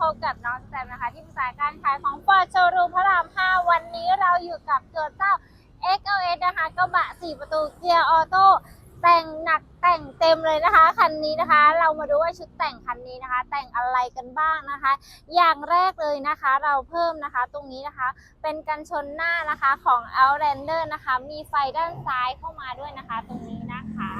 พบกับน้องแซมนะคะ ที่ปรึกษาการขายของฟอร์ดโชว์รูมพระราม 5 วันนี้เราอยู่กับตัวเจ้า XLS นะคะกระบะ 4 ประตูเกียร์ออโต้แต่งหนักแต่งเต็มเลยนะคะคันนี้นะคะ เรามาดูว่าชุดแต่งคันนี้นะคะ แต่งอะไรกันบ้างนะคะ อย่างแรกเลยนะคะ เราเพิ่มนะคะ ตรงนี้นะคะ เป็นกันชนหน้านะคะของ Outlander นะคะ มีไฟด้านซ้ายเข้ามาด้วยนะคะ ตรงนี้นะคะ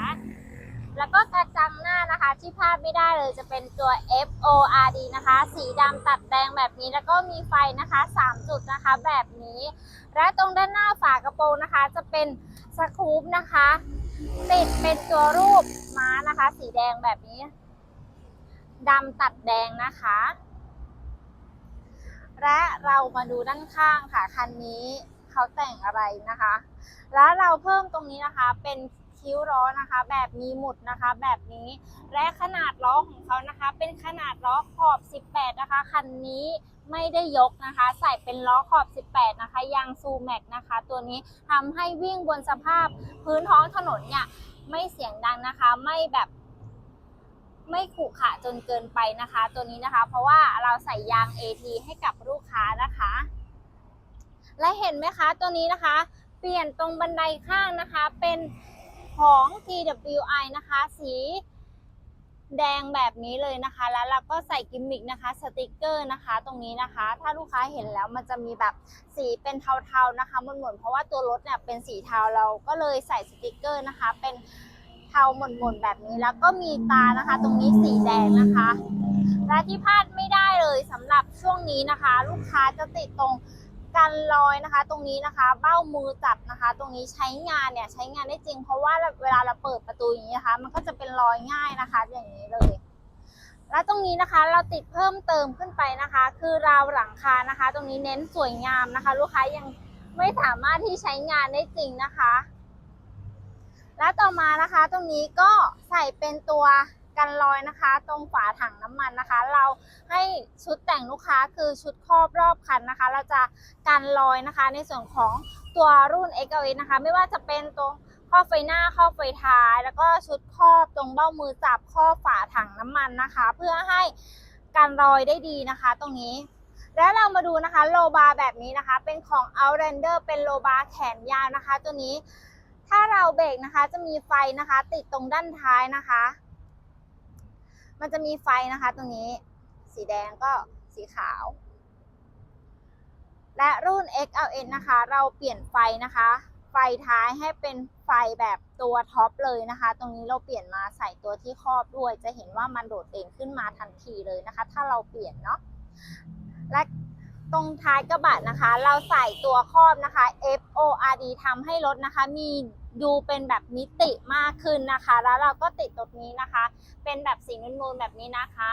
แล้วก็กระจังหน้านะคะที่พลาดไม่ได้เลยจะเป็นตัว FORD นะคะ สีดำตัดแดงแบบนี้แล้วก็มีไฟนะคะ 3 จุดนะคะแบบนี้ และตรงด้านหน้าฝากระโปรงนะคะ จะเป็นสกู๊ปนะคะ ติดเป็นตัวรูปม้านะคะ สีแดงแบบนี้ดำตัดแดงนะคะ และเรามาดูด้านข้างค่ะคันนี้เขาแต่งอะไรนะคะ แล้วเราเพิ่มตรงนี้นะคะเป็น คิ้วล้อนะคะ แบบมีหมุดนะคะ แบบนี้และขนาดล้อของเขานะคะ เป็นขนาดล้อขอบ 18 นะคะคันนี้ไม่ได้ยกนะคะ ใส่เป็นล้อขอบ 18 นะคะ ยางซูแม็กนะคะ ตัวนี้ทำให้วิ่งบนสภาพพื้นท้องถนนเนี่ยไม่เสียงดังนะคะ ไม่แบบไม่ขรุขระจนเกินไปนะคะ ตัวนี้นะคะ เพราะว่าเราใส่ยาง AT ให้กับลูกค้านะคะ และเห็นไหมคะตัวนี้นะคะ เปลี่ยนตรงบันไดข้างนะคะ เป็น ของ TWI นะคะ สีแดงแบบนี้เลยนะคะ แล้วเราก็ใส่กิมมิกนะคะ สติกเกอร์นะคะ ตรงนี้นะคะ ถ้าลูกค้าเห็นแล้วมันจะมีแบบสีเป็นเทาๆนะคะมันเหมือนเพราะว่าตัวรถเนี่ยเป็นสีเทาเราก็เลยใส่สติกเกอร์นะคะ เป็นเทาหม่นๆแบบนี้ แล้วก็มีตานะคะ ตรงนี้สีแดงนะคะ และที่พลาดไม่ได้เลยสำหรับช่วงนี้นะคะ ลูกค้าจะติดตรง กันรอยนะคะ ตรงนี้นะคะ เบ้ามือจับนะคะ ตรงนี้ใช้งานเนี่ยใช้งานได้จริง เพราะว่าเวลาเราเปิดประตูอย่างนี้นะคะ มันก็จะเป็นรอยง่ายนะคะ อย่างนี้เลยและตรงนี้นะคะเราติดเพิ่มเติมขึ้นไปนะคะ คือราวหลังคานะคะ ตรงนี้เน้นสวยงามนะคะ ลูกค้ายังไม่สามารถที่ใช้งานได้จริงนะคะ และต่อมานะคะ ตรงนี้ก็ใส่เป็นตัว กันรอยนะคะ ตรงฝาถังน้ำมันนะคะ เราให้ชุดแต่งลูกค้าคือชุดครอบรอบคันนะคะ เราจะกันรอยนะคะ ในส่วนของตัวรุ่น x l s นะคะ ไม่ว่าจะเป็นตรงครอไฟหน้าครอไฟท้าย แล้วก็ชุดครอบตรงเบ้ามือจับครอฝาถังน้ำมันนะคะ เพื่อให้กันรอยได้ดีนะคะ ตรงนี้แล้วเรามาดูนะคะโลบาร์แบบนี้นะคะ เป็นของ Outlander เป็นโลบาร์แขนยาวนะคะ ตัวนี้ ถ้าเราเบรกนะคะ จะมีไฟนะคะ ติดตรงด้านท้ายนะคะ มันจะมีไฟนะคะตรงนี้ สีแดงก็สีขาว และรุ่น XLN นะคะ เราเปลี่ยนไฟนะคะ ไฟท้ายให้เป็นไฟแบบตัวท็อปเลยนะคะ ตรงนี้เราเปลี่ยนมาใส่ตัวที่ครอบด้วย จะเห็นว่ามันโดดเด่นขึ้นมาทันทีเลยนะคะ ถ้าเราเปลี่ยนเนาะ และตรงท้ายกระบะนะคะ เราใส่ตัวครอบนะคะ FORD ทำให้รถนะคะมี ดูเป็นแบบมิติมากขึ้นนะคะ แล้วเราก็ติดตรงนี้นะคะ เป็นแบบสีนูนๆแบบนี้นะคะ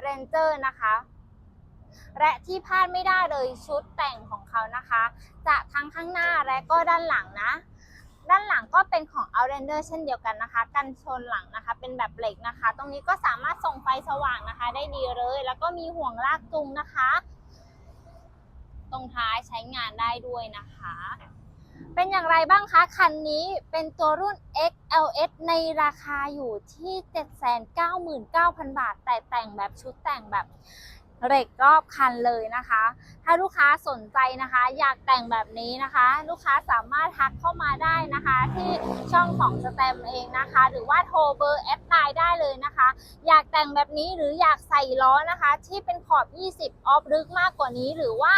เรนเจอร์นะคะและที่พลาดไม่ได้เลยชุดแต่งของเขานะคะ จะทั้งข้างหน้าและก็ด้านหลังนะ ด้านหลังก็เป็นของ Outlander เช่นเดียวกันนะคะ กันชนหลังนะคะ เป็นแบบเหล็กนะคะ ตรงนี้ก็สามารถส่งไฟสว่างนะคะ ได้ดีเลย แล้วก็มีห่วงลากจูงนะคะ ตรงท้ายใช้งานได้ด้วยนะคะ เป็นอย่างไรบ้างคะ คันนี้เป็นตัวรุ่น XLS ในราคาอยู่ที่ 799,000 บาท แต่แต่งแบบชุดแต่งแบบเหล็กรอบคันเลยนะคะ ถ้าลูกค้าสนใจนะคะ อยากแต่งแบบนี้นะคะ ลูกค้าสามารถทักเข้ามาได้นะคะ ที่ช่องของสแตมเองนะคะ หรือว่าโทรเบอร์แอดไลน์ได้เลยนะคะ แต่งแบบนี้หรืออยากใส่ล้อนะคะ ที่เป็นขอบ 20 ออฟลึกมากกว่านี้หรือว่า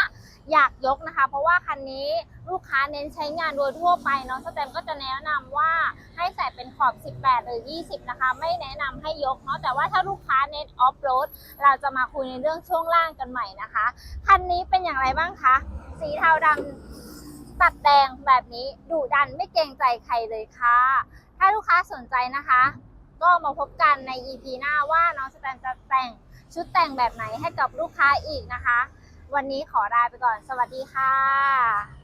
อยากยกนะคะ เพราะว่าคันนี้ลูกค้าเน้นใช้งานโดยทั่วไปเนาะสแตมก็จะแนะนำว่าให้ใส่เป็นขอบ 18 หรือ 20 นะคะ ไม่แนะนำให้ยกเนาะแต่ว่าถ้าลูกค้าเน้นออฟโรดเราจะมาคุยในเรื่องช่วงล่างกันใหม่นะคะคันนี้เป็นอย่างไรบ้างคะสีเทาดำตัดแดงแบบนี้ดุดันไม่เกรงใจใครเลยค่ะ ถ้าลูกค้าสนใจนะคะ ก็มาพบกันใน EP หน้าว่าน้องสแตนจะแต่งชุดแต่งแบบไหนให้กับลูกค้าอีกนะคะ วันนี้ขอลาไปก่อน สวัสดีค่ะ